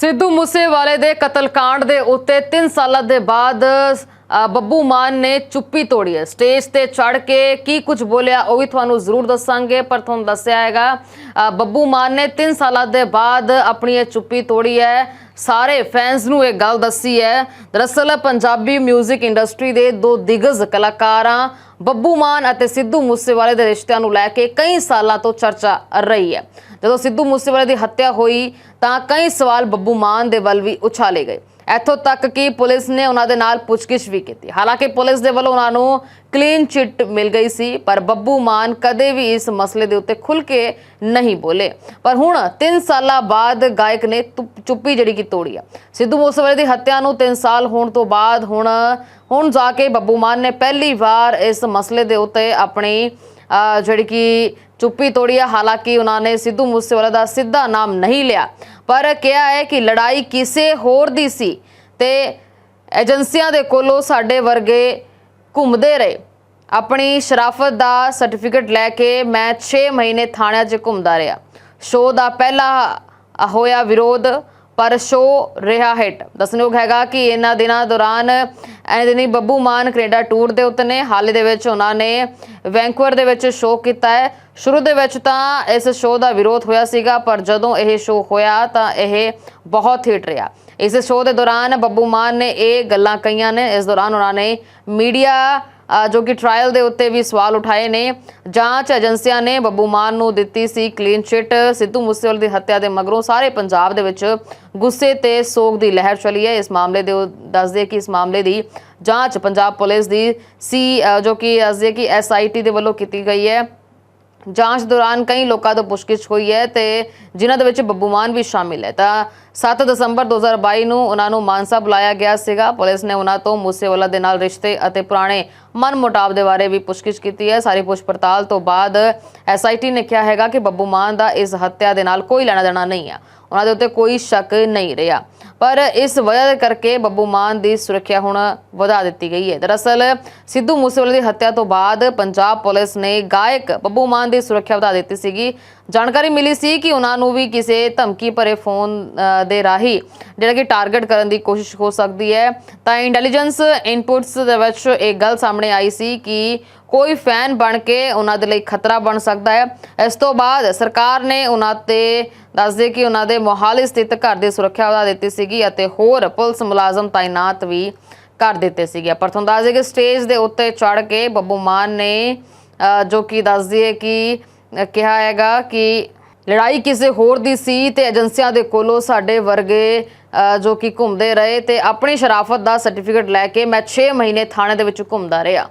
ਸਿੱਧੂ ਮੂਸੇਵਾਲੇ ਦੇ ਕਤਲकांड ਦੇ ਉੱਤੇ 3 ਸਾਲਾਂ ਦੇ ਬਾਅਦ ਬੱਬੂ ਮਾਨ ਨੇ ਚੁੱਪੀ ਤੋੜੀ ਹੈ। ਸਟੇਜ ਤੇ ਚੜ ਕੇ ਕੀ ਕੁਝ ਬੋਲਿਆ, ਉਹ ਵੀ ਤੁਹਾਨੂੰ ਜ਼ਰੂਰ ਦੱਸਾਂਗੇ, ਪਰ ਤੁਹਾਨੂੰ ਦੱਸਿਆ ਹੈਗਾ ਬੱਬੂ ਮਾਨ ਨੇ 3 ਸਾਲਾਂ ਦੇ ਬਾਅਦ ਆਪਣੀ ਇਹ ਚੁੱਪੀ ਤੋੜੀ ਹੈ। ਸਾਰੇ ਫੈਨਸ ਨੂੰ ਇਹ ਗੱਲ ਦੱਸੀ ਹੈ। ਦਰਅਸਲ ਪੰਜਾਬੀ 뮤직 ਇੰਡਸਟਰੀ ਦੇ ਦੋ ਦਿਗਜ ਕਲਾਕਾਰਾਂ, ਬੱਬੂ ਮਾਨ ਅਤੇ ਸਿੱਧੂ ਮੂਸੇਵਾਲੇ ਦੇ ਰਿਸ਼ਤਿਆਂ ਨੂੰ ਲੈ ਕੇ ਕਈ ਸਾਲਾਂ ਤੋਂ ਚਰਚਾ ਰਹੀ ਹੈ। ਜਦੋਂ ਸਿੱਧੂ ਮੂਸੇਵਾਲੇ ਦੀ ਹੱਤਿਆ ਹੋਈ, ਤਾਂ ਕਈ ਸਵਾਲ ਬੱਬੂ ਮਾਨ ਦੇ ਵੱਲ ਵੀ ਉਛਾਲੇ ਗਏ। ਇੱਥੋਂ ਤੱਕ ਕਿ ਪੁਲਿਸ ਨੇ ਉਹਨਾਂ ਦੇ ਨਾਲ ਪੁੱਛਗਿੱਛ ਵੀ ਕੀਤੀ। ਹਾਲਾਂਕਿ ਪੁਲਿਸ ਦੇ ਵੱਲੋਂ ਉਹਨਾਂ ਨੂੰ ਕਲੀਨ ਚਿੱਟ ਮਿਲ ਗਈ ਸੀ, ਪਰ ਬੱਬੂ ਮਾਨ ਕਦੇ ਵੀ ਇਸ ਮਸਲੇ ਦੇ ਉੱਤੇ ਖੁੱਲ ਕੇ ਨਹੀਂ ਬੋਲੇ। ਪਰ ਹੁਣ 3 ਸਾਲਾਂ ਬਾਅਦ ਗਾਇਕ ਨੇ ਤੁਪ- ਚੁੱਪੀ ਜਿਹੜੀ ਕਿ ਤੋੜੀ ਆ। ਸਿੱਧੂ ਮੂਸੇਵਾਲੇ ਦੀ ਹੱਤਿਆ ਨੂੰ 3 ਸਾਲ ਹੋਣ ਤੋਂ ਬਾਅਦ ਹੁਣ ਹੁਣ ਜਾ ਕੇ ਬੱਬੂ ਮਾਨ ਨੇ ਪਹਿਲੀ ਵਾਰ ਇਸ ਮਸਲੇ ਦੇ ਉੱਤੇ ਆਪਣੀ ਜਿਹੜੀ ਕਿ ਚੁੱਪੀ ਤੋੜੀ ਆ ਹਾਲਾਂਕਿ ਉਹਨਾਂ ਨੇ ਸਿੱਧੂ ਮੂਸੇਵਾਲਾ ਦਾ ਸਿੱਧਾ ਨਾਮ ਨਹੀਂ ਲਿਆ ਪਰ ਕਿਹਾ ਹੈ ਕਿ ਲੜਾਈ ਕਿਸੇ ਹੋਰ ਦੀ ਸੀ ਤੇ ਏਜੰਸੀਆਂ ਦੇ ਕੋਲੋਂ ਸਾਡੇ ਵਰਗੇ ਘੁੰਮਦੇ ਰਹੇ ਆਪਣੀ ਸ਼ਰਾਫਤ ਦਾ ਸਰਟੀਫਿਕੇਟ ਲੈ ਕੇ ਮੈਂ 6 ਮਹੀਨੇ ਥਾਣਿਆਂ 'ਚ ਘੁੰਮਦਾ ਰਿਹਾ ਸ਼ੋਅ ਦਾ ਪਹਿਲਾ ਹੋਇਆ ਵਿਰੋਧ ਪਰ ਸ਼ੋ ਰਿਹਾ ਹਿੱਟ ਦੱਸਣਯੋਗ ਹੈਗਾ ਕਿ ਇਹਨਾਂ ਦਿਨਾਂ ਦੌਰਾਨ ਐਨੇ ਦਿਨੀ ਬੱਬੂ ਮਾਨ ਕੈਨੇਡਾ ਟੂਰ ਦੇ ਉੱਤੇ ਨੇ ਹਾਲੇ ਦੇ ਵਿੱਚ ਉਹਨਾਂ ਨੇ ਵੈਂਕੂਵਰ ਦੇ ਵਿੱਚ ਸ਼ੋਅ ਕੀਤਾ ਹੈ। ਸ਼ੁਰੂ ਦੇ ਵਿੱਚ ਤਾਂ ਇਸ ਸ਼ੋਅ ਦਾ ਵਿਰੋਧ ਹੋਇਆ ਸੀਗਾ, ਪਰ ਜਦੋਂ ਇਹ ਸ਼ੋਅ ਹੋਇਆ ਤਾਂ ਇਹ ਬਹੁਤ ਹਿੱਟ ਰਿਹਾ। ਇਸ ਸ਼ੋਅ ਦੇ ਦੌਰਾਨ ਬੱਬੂ ਮਾਨ ਨੇ ਇਹ ਗੱਲਾਂ ਕਹੀਆਂ ਨੇ। ਇਸ ਦੌਰਾਨ ਉਹਨਾਂ ਨੇ ਮੀਡੀਆ ਜੋ ਕਿ ਟ੍ਰਾਇਲ ਦੇ ਉੱਤੇ ਵੀ ਸਵਾਲ ਉਠਾਏ ਨੇ। ਜਾਂਚ ਏਜੰਸੀਆਂ ਨੇ ਬੱਬੂ ਮਾਨ ਨੂੰ ਦਿੱਤੀ ਸੀ ਕਲੀਨ ਚਿੱਟ ਸਿੱਧੂ ਮੂਸੇਵਾਲੇ ਦੀ ਹੱਤਿਆ ਦੇ ਮਗਰੋਂ ਸਾਰੇ ਪੰਜਾਬ ਦੇ ਵਿੱਚ ਗੁੱਸੇ ਤੇ ਸੋਗ ਦੀ ਲਹਿਰ ਚੱਲੀ ਹੈ। ਇਸ ਮਾਮਲੇ ਦੇ ਦੱਸਦੇ ਕਿ ਇਸ ਮਾਮਲੇ ਦੀ ਜਾਂਚ ਪੰਜਾਬ ਪੁਲਿਸ ਦੀ ਸੀ ਜੋ ਕਿ ਦੱਸਦੇ ਕਿ ਐਸਆਈਟੀ ਦੇ ਵੱਲੋਂ ਕੀਤੀ ਗਈ ਹੈ। ਜਾਂਚ ਦੌਰਾਨ ਕਈ ਲੋਕਾਂ ਤੋਂ ਪੁੱਛਗਿੱਛ ਹੋਈ ਹੈ ਤੇ ਜਿਨ੍ਹਾਂ ਦੇ ਵਿੱਚ ਬੱਬੂ ਮਾਨ ਵੀ ਸ਼ਾਮਿਲ ਹੈ। ਤਾਂ 7 ਦਸੰਬਰ 2022 ਨੂੰ ਉਹਨਾਂ ਨੂੰ ਮਾਨਸਾ ਬੁਲਾਇਆ ਗਿਆ ਸੀਗਾ। ਪੁਲਿਸ ਨੇ ਉਹਨਾਂ ਤੋਂ ਮੂਸੇਵਾਲਾ ਦੇ ਨਾਲ ਰਿਸ਼ਤੇ ਅਤੇ ਪੁਰਾਣੇ ਮਨਮੁਟਾਵ ਦੇ ਬਾਰੇ ਵੀ ਪੁੱਛਗਿੱਛ ਕੀਤੀ ਹੈ। ਸਾਰੀ ਪੁੱਛ ਪੜਤਾਲ ਤੋਂ ਬਾਅਦ ਐਸਆਈਟੀ ਨੇ ਕਿਹਾ ਹੈਗਾ ਕਿ ਬੱਬੂ ਮਾਨ ਦਾ ਇਸ ਹੱਤਿਆ ਦੇ ਨਾਲ ਕੋਈ ਲੈਣਾ ਦੇਣਾ ਨਹੀਂ ਹੈ ਉਹਨਾਂ ਦੇ ਉੱਤੇ ਕੋਈ ਸ਼ੱਕ ਨਹੀਂ ਰਿਹਾ। ਪਰ ਇਸ ਵਜ੍ਹਾ ਦੇ ਕਰਕੇ ਬੱਬੂ ਮਾਨ ਦੀ ਸੁਰੱਖਿਆ ਹੁਣ ਵਧਾ ਦਿੱਤੀ ਗਈ ਹੈ। ਦਰਅਸਲ, ਸਿੱਧੂ ਮੂਸੇਵਾਲੇ ਦੀ ਹੱਤਿਆ ਤੋਂ ਬਾਅਦ ਪੰਜਾਬ ਪੁਲਿਸ ਨੇ ਗਾਇਕ ਬੱਬੂ ਮਾਨ ਦੀ ਸੁਰੱਖਿਆ ਵਧਾ ਦਿੱਤੀ ਸੀਗੀ। ਜਾਣਕਾਰੀ ਮਿਲੀ ਸੀ ਕਿ ਉਹਨਾਂ ਨੂੰ ਵੀ ਕਿਸੇ ਧਮਕੀ ਭਰੇ ਫੋਨ ਦੇ ਰਾਹੀਂ ਜਿਹੜਾ ਕਿ ਟਾਰਗੇਟ ਕਰਨ ਦੀ ਕੋਸ਼ਿਸ਼ ਹੋ ਸਕਦੀ ਹੈ। ਤਾਂ ਇੰਟੈਲੀਜੈਂਸ ਇਨਪੁਟਸ ਦੇ ਵਿੱਚ ਇਹ ਗੱਲ ਸਾਹਮਣੇ ਆਈ ਸੀ ਕਿ ਕੋਈ ਫੈਨ ਬਣ ਕੇ ਉਹਨਾਂ ਦੇ ਲਈ ਖਤਰਾ ਬਣ ਸਕਦਾ ਹੈ। ਇਸ ਤੋਂ ਬਾਅਦ ਸਰਕਾਰ ਨੇ ਉਹਨਾਂ ਤੇ ਦੱਸਦੇ ਕਿ ਉਹਨਾਂ ਦੇ ਮੋਹਾਲੀ ਸਥਿਤ ਘਰ ਦੀ ਸੁਰੱਖਿਆ ਵਧਾ ਦਿੱਤੀ ਸੀਗੀ ਅਤੇ ਹੋਰ ਪੁਲਿਸ ਮੁਲਾਜ਼ਮ ਤਾਇਨਾਤ ਵੀ ਕਰ ਦਿੱਤੇ ਸੀਗੇ। ਪਰ ਤੁਹਾਨੂੰ ਦੱਸ ਕਿ ਸਟੇਜ ਦੇ ਉੱਤੇ ਚੜ ਕੇ ਬੱਬੂ ਮਾਨ ਨੇ ਜੋ ਕਿ ਦੱਸਦੀ ਦਈਏ ਕਿ ਕਿਹਾ ਹੈਗਾ ਕਿ ਲੜਾਈ ਕਿਸੇ ਹੋਰ ਦੀ ਸੀ ਤੇ ਏਜੰਸੀਆਂ ਦੇ ਕੋਲੋਂ ਸਾਡੇ ਵਰਗੇ ਜੋ ਕਿ ਘੁੰਮਦੇ ਰਹੇ ਤੇ ਆਪਣੀ ਸ਼ਰਾਫਤ ਦਾ ਸਰਟੀਫਿਕੇਟ ਲੈ ਕੇ ਮੈਂ 6 ਮਹੀਨੇ ਥਾਣੇ ਦੇ ਵਿੱਚ ਘੁੰਮਦਾ ਰਿਹਾ।